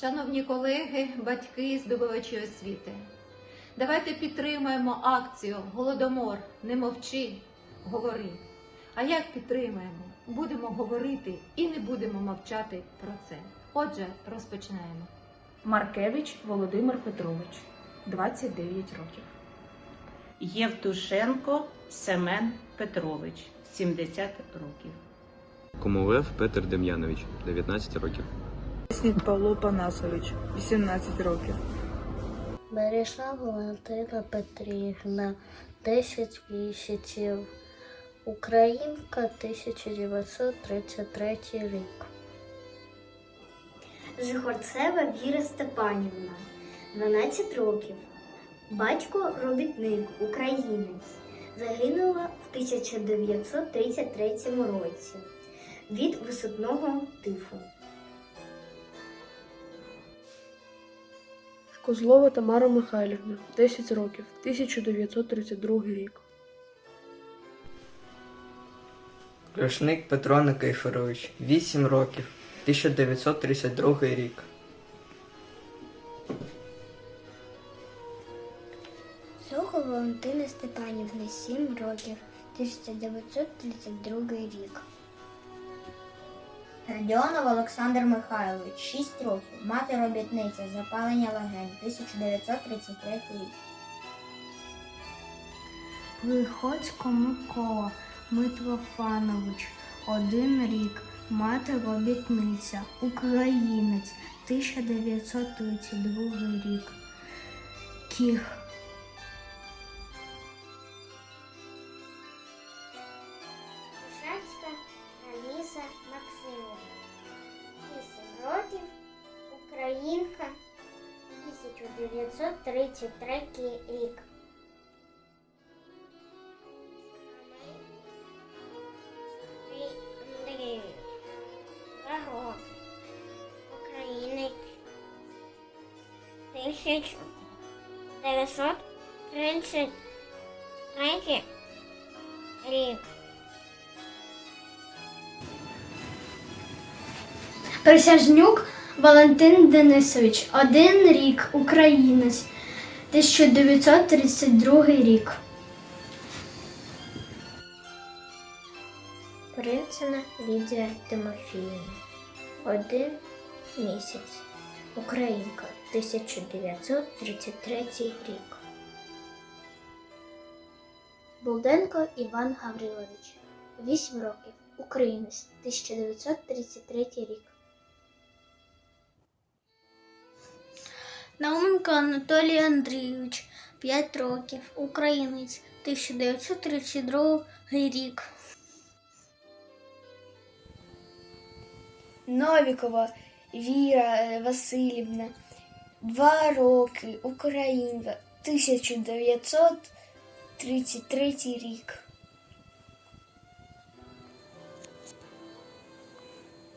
Шановні колеги, батьки, здобувачі освіти, давайте підтримаємо акцію Голодомор, не мовчи, говори. А як підтримаємо? Будемо говорити і не будемо мовчати про це. Отже, розпочинаємо. Маркевич Володимир Петрович, 29 років. Євтушенко Семен Петрович, 70 років. Комовев Петр Дем'янович, 19 років. Снід Павло Панасович, 18 років. Бережна Валентина Петрівна, 10 місяців. Українка 1933 рік. Жихорцева Віра Степанівна, 12 років. Батько робітник, українець. Загинула в 1933 році від висотного тифу. Козлова Тамара Михайлівна, 10 років, 1932 рік. Рушник Петро Никифорович, 8 років, 1932 рік. Сохо Валентина Степанівна, 7 років, 1932 рік. Радіонов Олександр Михайлович, 6 років. Мати робітниця, запалення легень, 1933 рік. Приходько Микола Митрофанович, один рік, мати робітниця, українець, 1932 рік. Кіх. 1933 рік. Андрій Вагон, українець, 1933 рік. Присяжнюк Валентин Денисович, один рік, українець, 1932 рік. Принцина Лідія Тимофіївна, один місяць. Українка, 1933 рік. Булденко Іван Гаврилович, 8 років. Українець, 1933 рік. Науменко Анатолій Андрійович, 5 років, українець, 1932 рік. Новікова Віра е, Васильівна, два роки, Українка, 1933 рік.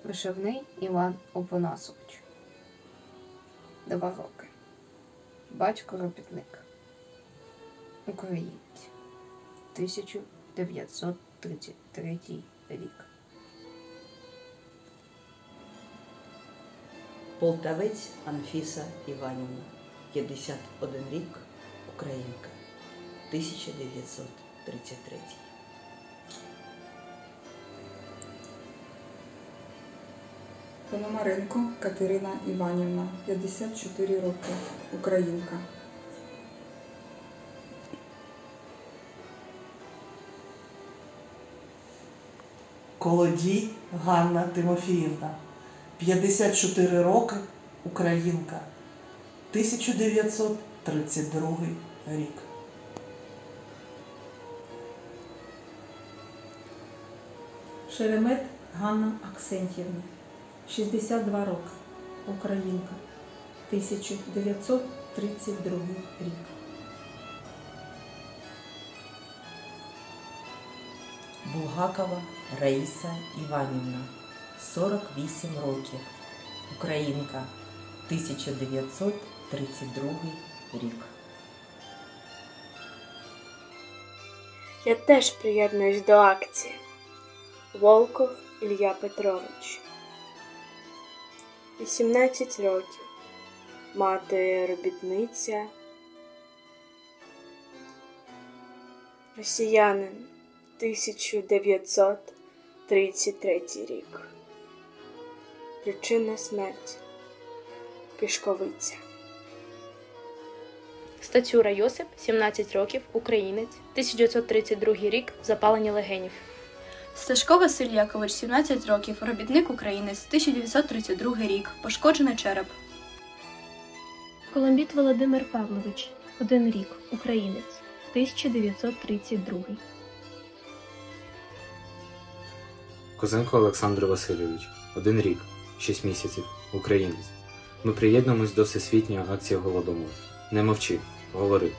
Вишивний Іван Опанасович, 2 роки. Батько робітник. Українець. 1933 рік. Полтавець Анфіса Іванівна, 51 рік, українка, 1933. Пономаренко Катерина Іванівна, 54 роки, українка. Колодій Ганна Тимофіївна, 54 роки, українка, 1932 рік. Шеремет Ганна Аксентьєвна, 62 роки, українка, 1932 рік. Булгакова Раїса Іванівна, 48 років, українка, 1932 рік. Я теж приєднуюсь до акції. Волков Ілля Петрович. 18 років. мати робітниця. Росіянин 1933 рік. Причина смерті. Кишковиця. Стацюра Йосип, 17 років, українець, 1932 рік, запалення легенів. Сташко Василь Якович, 17 років, робітник українець, 1932 рік, пошкоджений череп. Коломбіт Володимир Павлович, 1 рік, українець, 1932. Козенко Олександр Васильович, один рік, 6 місяців, українець. Ми приєднуємось до всесвітньої акції Голодомор. Не мовчи, говори.